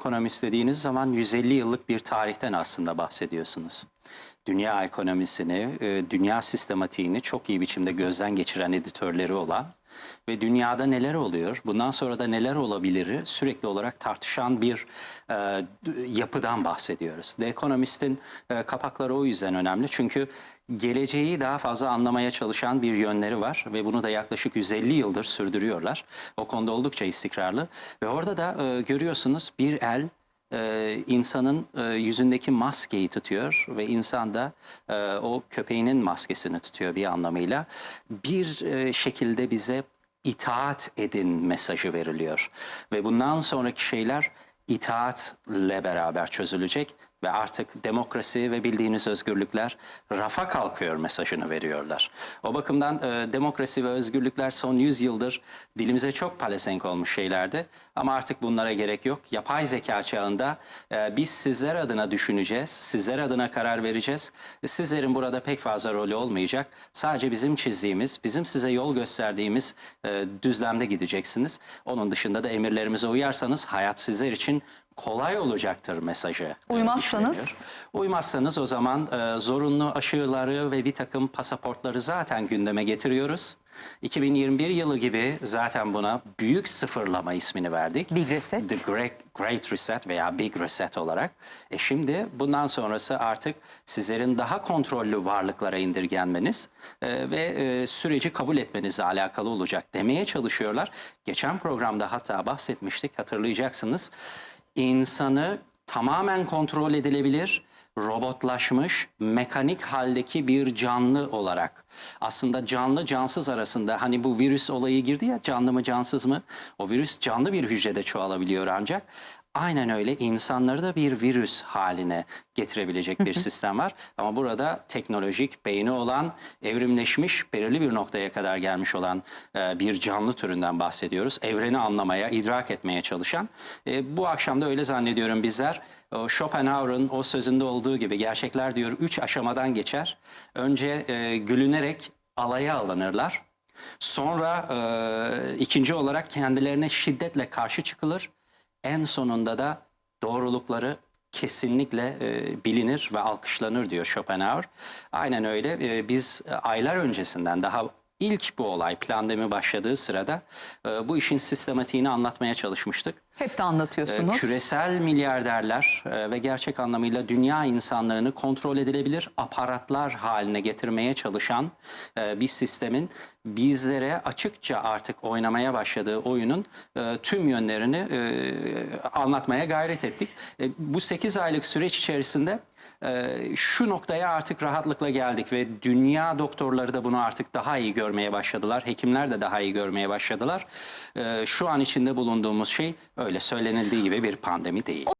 ekonomist dediğiniz zaman 150 yıllık bir tarihten aslında bahsediyorsunuz. Dünya ekonomisini, e, dünya sistematiğini çok iyi biçimde gözden geçiren editörleri olan ve dünyada neler oluyor, bundan sonra da neler olabilir sürekli olarak tartışan bir e, yapıdan bahsediyoruz. The Economist'in e, kapakları o yüzden önemli çünkü geleceği daha fazla anlamaya çalışan bir yönleri var ve bunu da yaklaşık 150 yıldır sürdürüyorlar. O konuda oldukça istikrarlı ve orada da e, görüyorsunuz bir el e, insanın e, yüzündeki maskeyi tutuyor ve insan da e, o köpeğinin maskesini tutuyor bir anlamıyla. Bir e, şekilde bize itaat edin mesajı veriliyor ve bundan sonraki şeyler itaatle beraber çözülecek ve artık demokrasi ve bildiğiniz özgürlükler rafa kalkıyor mesajını veriyorlar. O bakımdan e, demokrasi ve özgürlükler son 100 yıldır dilimize çok palesenk olmuş şeylerdi ama artık bunlara gerek yok. Yapay zeka çağında e, biz sizler adına düşüneceğiz, sizler adına karar vereceğiz. Sizlerin burada pek fazla rolü olmayacak. Sadece bizim çizdiğimiz, bizim size yol gösterdiğimiz e, düzlemde gideceksiniz. Onun dışında da emirlerimize uyarsanız hayat sizler için kolay olacaktır mesajı. e, Uymazsanız? Uymazsanız o zaman e, zorunlu aşıları ve bir takım pasaportları zaten gündeme getiriyoruz. 2021 yılı gibi zaten buna büyük sıfırlama ismini verdik. Big Reset. The Great, Great Reset veya Big Reset olarak. E şimdi bundan sonrası artık sizlerin daha kontrollü varlıklara indirgenmeniz e, ve e, süreci kabul etmenizle alakalı olacak demeye çalışıyorlar. Geçen programda hatta bahsetmiştik hatırlayacaksınız. İnsanı tamamen kontrol edilebilir robotlaşmış, mekanik haldeki bir canlı olarak. Aslında canlı cansız arasında hani bu virüs olayı girdi ya canlı mı cansız mı? O virüs canlı bir hücrede çoğalabiliyor ancak. Aynen öyle insanları da bir virüs haline getirebilecek bir sistem var. Ama burada teknolojik, beyni olan, evrimleşmiş, belirli bir noktaya kadar gelmiş olan e, bir canlı türünden bahsediyoruz. Evreni anlamaya, idrak etmeye çalışan. E, bu akşam da öyle zannediyorum bizler. O Schopenhauer'ın o sözünde olduğu gibi gerçekler diyor üç aşamadan geçer. Önce e, gülünerek alaya alınırlar. Sonra e, ikinci olarak kendilerine şiddetle karşı çıkılır. En sonunda da doğrulukları kesinlikle e, bilinir ve alkışlanır diyor Schopenhauer. Aynen öyle. E, biz aylar öncesinden daha ilk bu olay pandemi başladığı sırada e, bu işin sistematiğini anlatmaya çalışmıştık. Hep de anlatıyorsunuz. Ee, Küresel milyarderler e, ve gerçek anlamıyla dünya insanlığını kontrol edilebilir aparatlar haline getirmeye çalışan e, bir sistemin bizlere açıkça artık oynamaya başladığı oyunun e, tüm yönlerini anlatmaya gayret ettik. Bu 8 aylık süreç içerisinde şu noktaya artık rahatlıkla geldik ve dünya doktorları da bunu artık daha iyi görmeye başladılar. Hekimler de daha iyi görmeye başladılar. Şu an içinde bulunduğumuz şey öyle söylenildiği gibi bir pandemi değil.